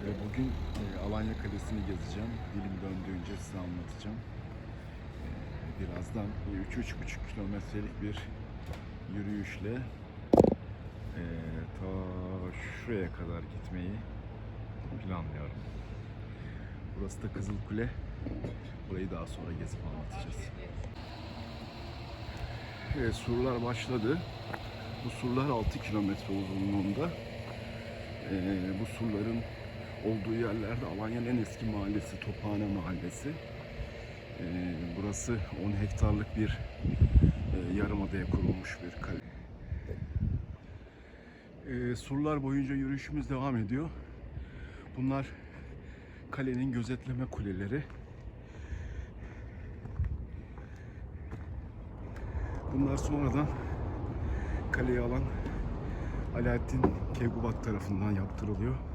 E, Bugün e, Alanya Kalesi'ni gezeceğim. Dilim döndüğünce size anlatacağım. E, Birazdan 3-3,5 kilometrelik bir yürüyüşle e, ta şuraya kadar gitmeyi planlıyorum. Burası da Kızılkule. Burayı daha sonra gezip anlatacağız. Evet, surlar başladı. Bu surlar 6 kilometre uzunluğunda. Ee, bu surların olduğu yerlerde Alanya'nın en eski mahallesi Tophane Mahallesi. Ee, burası 10 hektarlık bir e, yarımadaya kurulmuş bir kale. Ee, surlar boyunca yürüyüşümüz devam ediyor. Bunlar kalenin gözetleme kuleleri. Bunlar sonradan kaleyi alan Alaaddin Keykubat tarafından yaptırılıyor.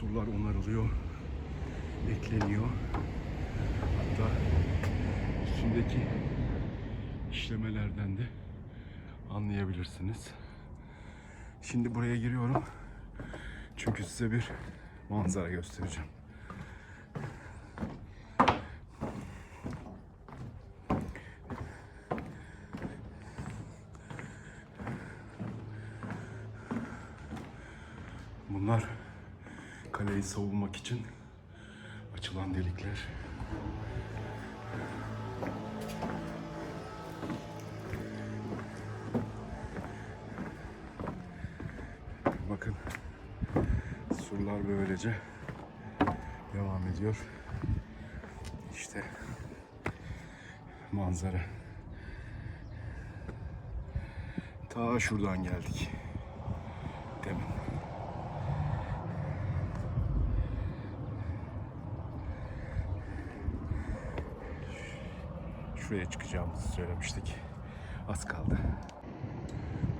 Surlar onarılıyor, ekleniyor. Hatta üstündeki işlemelerden de anlayabilirsiniz. Şimdi buraya giriyorum. Çünkü size bir manzara göstereceğim. Bunlar kaleyi savunmak için açılan delikler. Bakın surlar böylece devam ediyor. İşte manzara. Ta şuradan geldik. Demin. Şuraya çıkacağımızı söylemiştik. Az kaldı.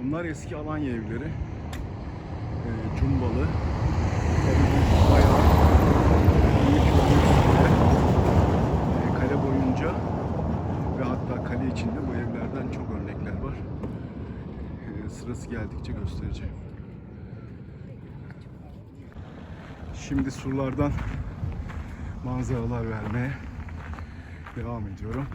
Bunlar eski Alanya evleri. Ee, cumbalı. Bayağı büyük bir e, kale boyunca ve hatta kale içinde bu evlerden çok örnekler var. Ee, sırası geldikçe göstereceğim. Şimdi surlardan manzaralar vermeye devam ediyorum.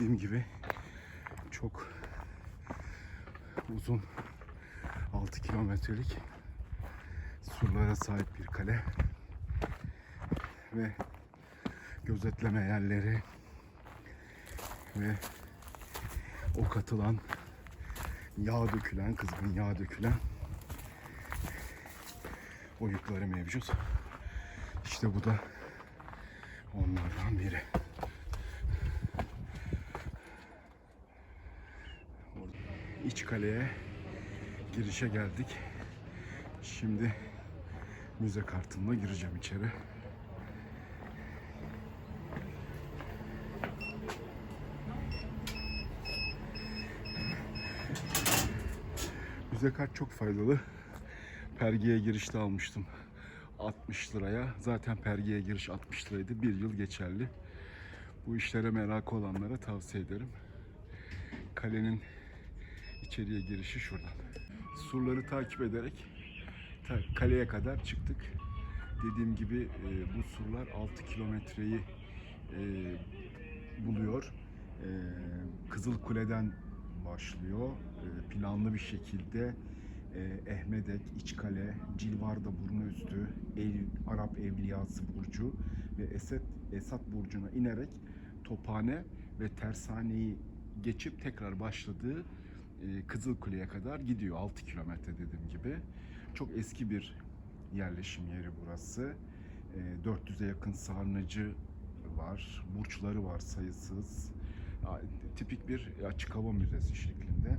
Dediğim gibi çok uzun 6 kilometrelik surlara sahip bir kale ve gözetleme yerleri ve o katılan yağ dökülen, kızgın yağ dökülen oyukları mevcut. İşte bu da onlardan biri. İç kaleye girişe geldik. Şimdi müze kartımla gireceğim içeri. Müze kart çok faydalı. Pergiye girişte almıştım 60 liraya. Zaten pergiye giriş 60 liraydı. Bir yıl geçerli. Bu işlere merakı olanlara tavsiye ederim. Kalenin içeriye girişi şuradan. Surları takip ederek ta- kaleye kadar çıktık. Dediğim gibi e, bu surlar 6 kilometreyi e, buluyor. E, Kızıl Kule'den başlıyor. E, planlı bir şekilde e, Ehmedek, İçkale, Cilvarda Burnuüstü, Eylül, Arap Evliyası Burcu ve Esed, Esat Burcu'na inerek Tophane ve Tersane'yi geçip tekrar başladığı Kızılkule'ye kadar gidiyor. 6 kilometre dediğim gibi. Çok eski bir yerleşim yeri burası. E, 400'e yakın sarnıcı var. Burçları var sayısız. Tipik bir açık hava müzesi şeklinde.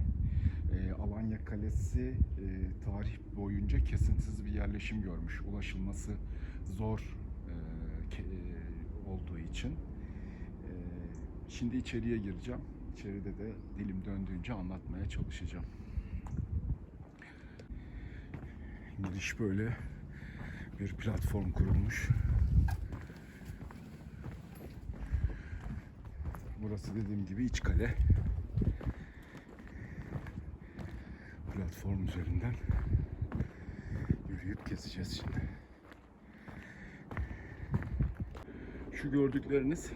E, Alanya Kalesi e, tarih boyunca kesintisiz bir yerleşim görmüş. Ulaşılması zor e, e, olduğu için. E, şimdi içeriye gireceğim. İçeride de dilim döndüğünce anlatmaya çalışacağım. Giriş böyle bir platform kurulmuş. Burası dediğim gibi iç kale. platform üzerinden yürüyüp gezeceğiz şimdi. Şu gördükleriniz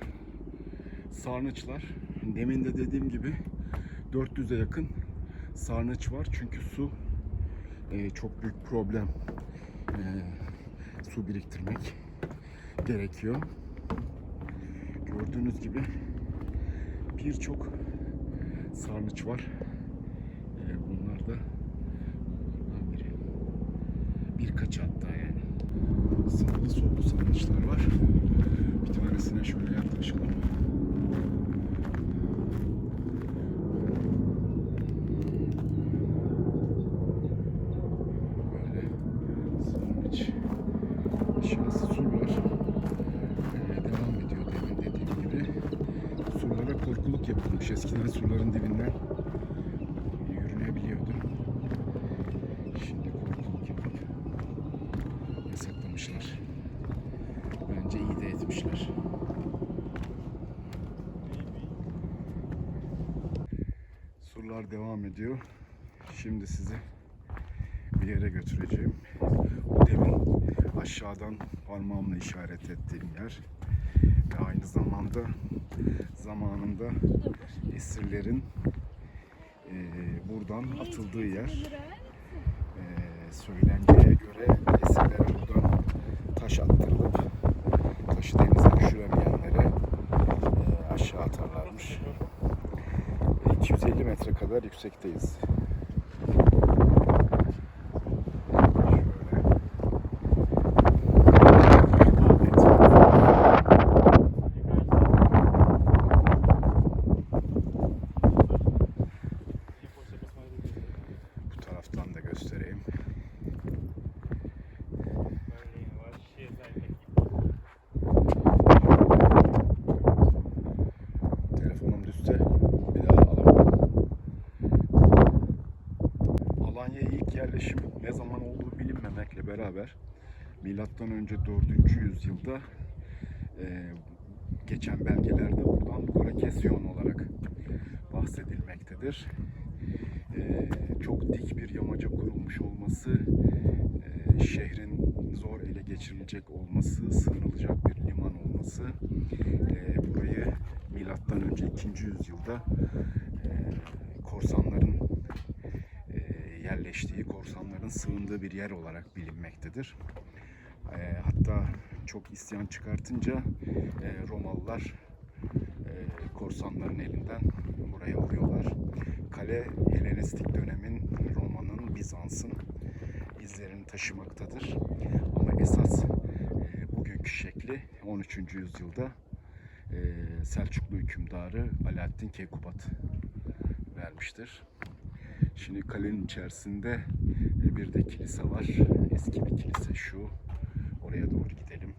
sarnıçlar. Demin de dediğim gibi 400'e yakın sarnıç var. Çünkü su e, çok büyük problem. E, su biriktirmek gerekiyor. Gördüğünüz gibi birçok sarnıç var. E, bunlar da bunlardan biri. Birkaç hatta yani. Sağlı sollu sarnıçlar var. Bir tanesine şöyle yaklaşalım. Böyle sarnıç. Aşağısı surlar. Ee, devam ediyor demin dediğim gibi. Surlara korkuluk yapılmış. Eskiden surların dibinden yürünebiliyordu. Şimdi korkuluk yapıp yasaklamışlar. Bence iyi de etmişler. Surlar devam ediyor. Şimdi sizi bir yere götüreceğim. Bu demin aşağıdan parmağımla işaret ettiğim yer. Ve aynı zamanda zamanında esirlerin eee, buradan atıldığı yer. Eee söylenceye göre esirler buradan taş attırılıp taşı denize düşüremeyenlere eee, aşağı atarlarmış. Ve 250 metre kadar yüksekteyiz. Şöyle. Bu taraftan da göstereyim. Telefonum düşse bir daha alamam. Alanya'ya ilk yerleşim ne zaman olduğu bilinmemekle beraber milattan önce 4. yüzyılda e, geçen belgelerde buradan Korakesyon olarak bahsedilmektedir. E, çok dik bir yamaca kurulmuş olması, e, şehrin zor ele geçirilecek olması, sığınılacak bir liman olması, e, burayı milattan önce 2. yüzyılda e, korsanların yerleştiği, korsanların sığındığı bir yer olarak bilinmektedir. E, hatta çok isyan çıkartınca e, Romalılar e, korsanların elinden burayı alıyorlar. Kale Helenistik dönemin Roma'nın, Bizans'ın izlerini taşımaktadır. Ama esas e, bugünkü şekli 13. yüzyılda e, Selçuklu hükümdarı Alaaddin Keykubat vermiştir. Şimdi kalenin içerisinde bir de kilise var. Eski bir kilise şu. Oraya doğru gidelim.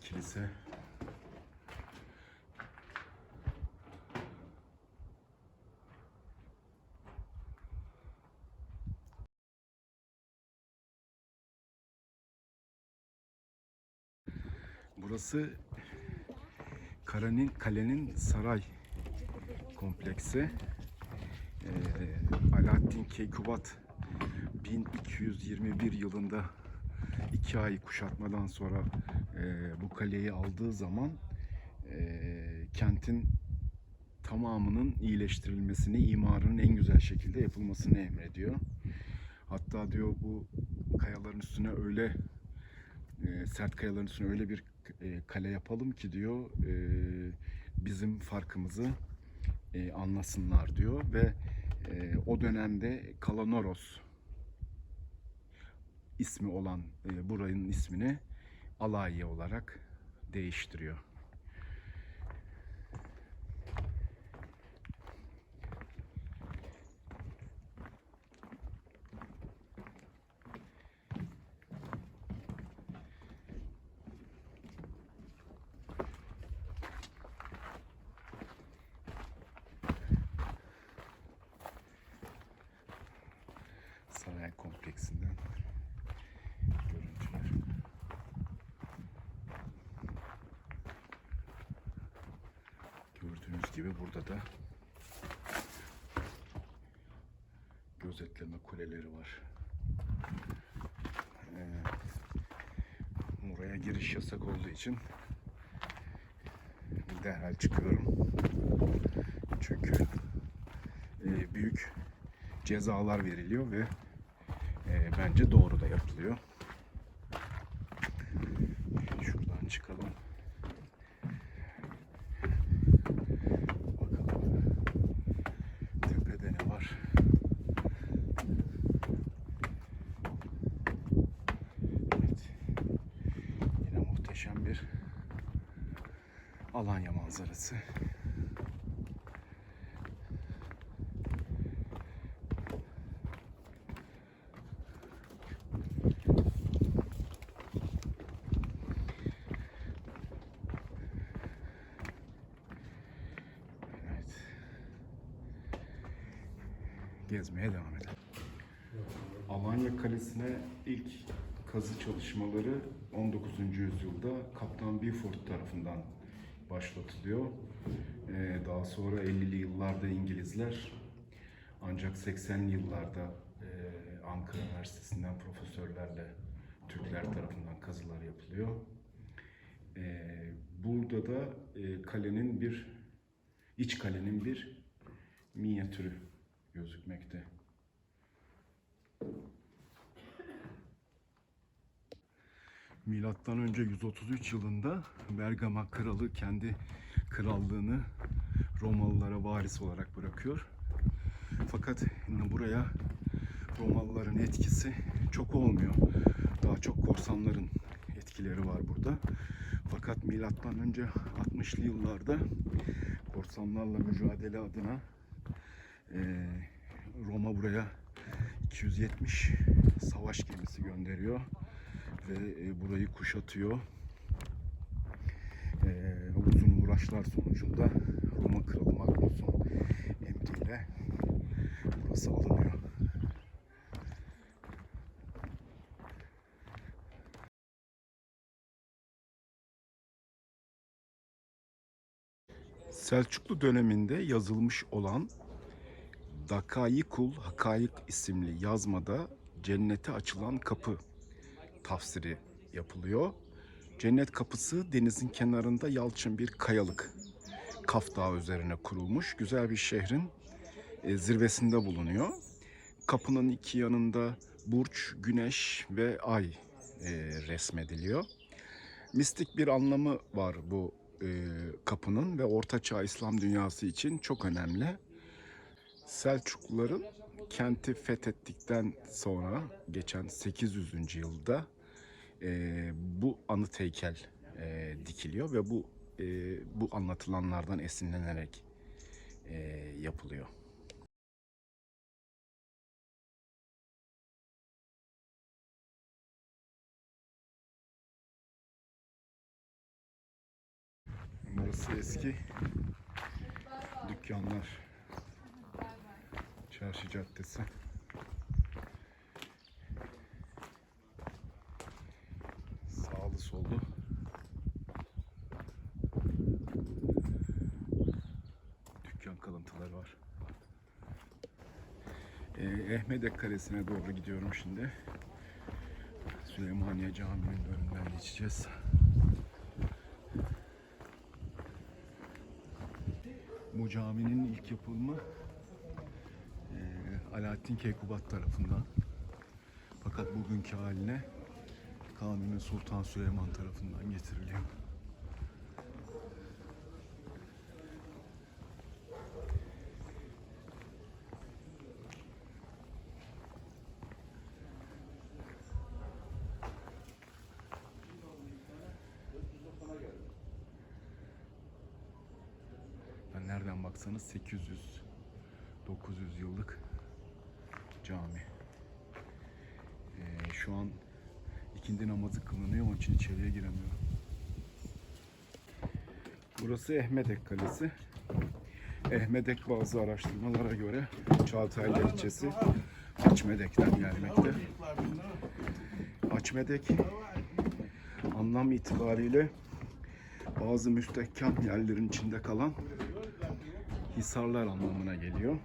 Burası kilise. Burası kalenin, kalenin saray kompleksi. Ee, Alaaddin Keykubat 1221 yılında iki ay kuşatmadan sonra bu kaleyi aldığı zaman e, kentin tamamının iyileştirilmesini, imarının en güzel şekilde yapılmasını emrediyor. Hatta diyor bu kayaların üstüne öyle e, sert kayaların üstüne öyle bir e, kale yapalım ki diyor e, bizim farkımızı e, anlasınlar diyor ve e, o dönemde Kalanoros ismi olan e, buranın ismini Alaiye olarak değiştiriyor. Gibi burada da gözetleme kuleleri var. Ee, buraya giriş yasak olduğu için derhal çıkıyorum. Çünkü e, büyük cezalar veriliyor ve e, bence doğru da yapılıyor. Şuradan çıkalım. Bakalım tepede ne var? Evet. Yine muhteşem bir Alanya manzarası. Evet. Gezmeye devam edelim. Alanya Kalesi'ne ilk kazı çalışmaları 19. yüzyılda Kaptan Beaufort tarafından başlatılıyor. Ee, daha sonra 50'li yıllarda İngilizler ancak 80'li yıllarda e, Ankara Üniversitesi'nden profesörlerle Türkler tarafından kazılar yapılıyor. Ee, burada da e, kalenin bir iç kalenin bir minyatürü gözükmekte. Milattan önce 133 yılında Bergama kralı kendi krallığını Romalılara varis olarak bırakıyor. Fakat buraya Romalıların etkisi çok olmuyor. Daha çok korsanların etkileri var burada. Fakat milattan önce 60'lı yıllarda korsanlarla mücadele adına eee, Roma buraya 270 savaş gemisi gönderiyor ve e, burayı kuşatıyor. E, uzun uğraşlar sonucunda Roma Kralı Magnus'un emriyle burası alınıyor. Selçuklu döneminde yazılmış olan Dakayikul Hakayık isimli yazmada cennete açılan kapı tafsiri yapılıyor. Cennet kapısı denizin kenarında yalçın bir kayalık. Kaf Dağı üzerine kurulmuş güzel bir şehrin e, zirvesinde bulunuyor. Kapının iki yanında burç, güneş ve ay e, resmediliyor. Mistik bir anlamı var bu e, kapının ve Ortaçağ İslam dünyası için çok önemli. Selçukluların kenti fethettikten sonra geçen 800. yılda e, bu anıt heykel e, dikiliyor ve bu e, bu anlatılanlardan esinlenerek e, yapılıyor. Burası eski dükkanlar. Çarşı Caddesi. Sağlı sollu. Dükkan kalıntıları var. Ee, Ehmedek Kalesi'ne doğru gidiyorum şimdi. Süleymaniye Camii'nin önünden geçeceğiz. Bu caminin ilk yapılımı eee, Alaaddin Keykubat tarafından. Fakat bugünkü haline Kanuni Sultan Süleyman tarafından getiriliyor. Yani nereden baksanız 800 900 yıllık cami. Ee, şu an ikindi namazı kılınıyor onun için içeriye giremiyorum. Burası Ehmedek Kalesi. Ehmedek bazı araştırmalara göre Çağatay ilçesi Açmedek'ten gelmekte. Açmedek anlam itibariyle bazı müstehkem yerlerin içinde kalan Hisarlar anlamına geliyor.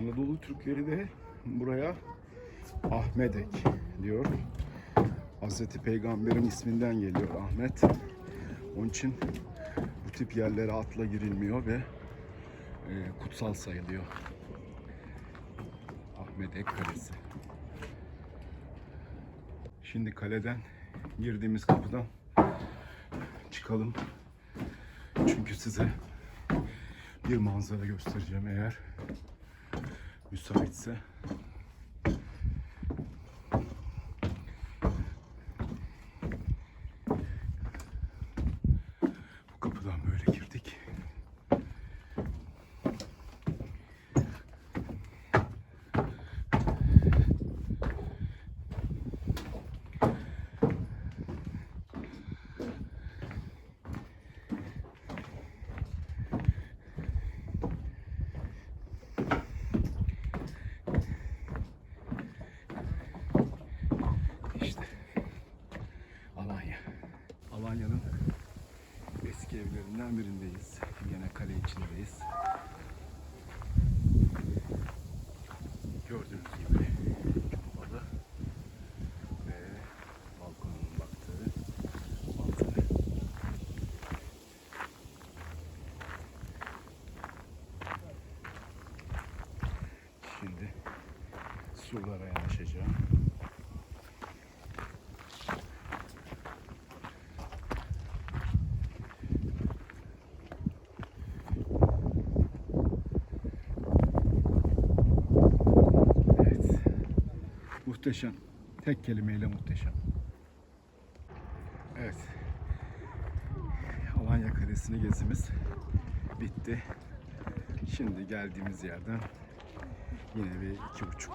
Anadolu Türkleri de buraya Ahmedek diyor. Hazreti Peygamber'in isminden geliyor Ahmet. Onun için bu tip yerlere atla girilmiyor ve e, kutsal sayılıyor. Ahmet Ek Kalesi. Şimdi kaleden girdiğimiz kapıdan çıkalım. Çünkü size bir manzara göstereceğim eğer müsaitse. Bu kapıdan böyle girdik. İşte Alanya. Alanya'nın eski evlerinden birindeyiz. Yine kale içindeyiz. Gördüğünüz gibi kapalı ve balkonun baktığı manzara. Şimdi surlara yanaşacağım. Evet. Muhteşem. Tek kelimeyle muhteşem. Evet. Alanya Kalesi'ni gezimiz bitti. Şimdi geldiğimiz yerden yine bir iki buçuk,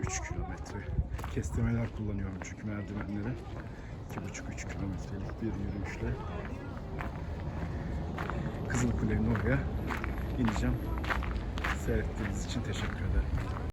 üç kilometre kestimeler kullanıyorum çünkü merdivenlere. iki buçuk, üç kilometrelik bir yürüyüşle Kızılkule'nin oraya ineceğim. Seyrettiğiniz için teşekkür ederim.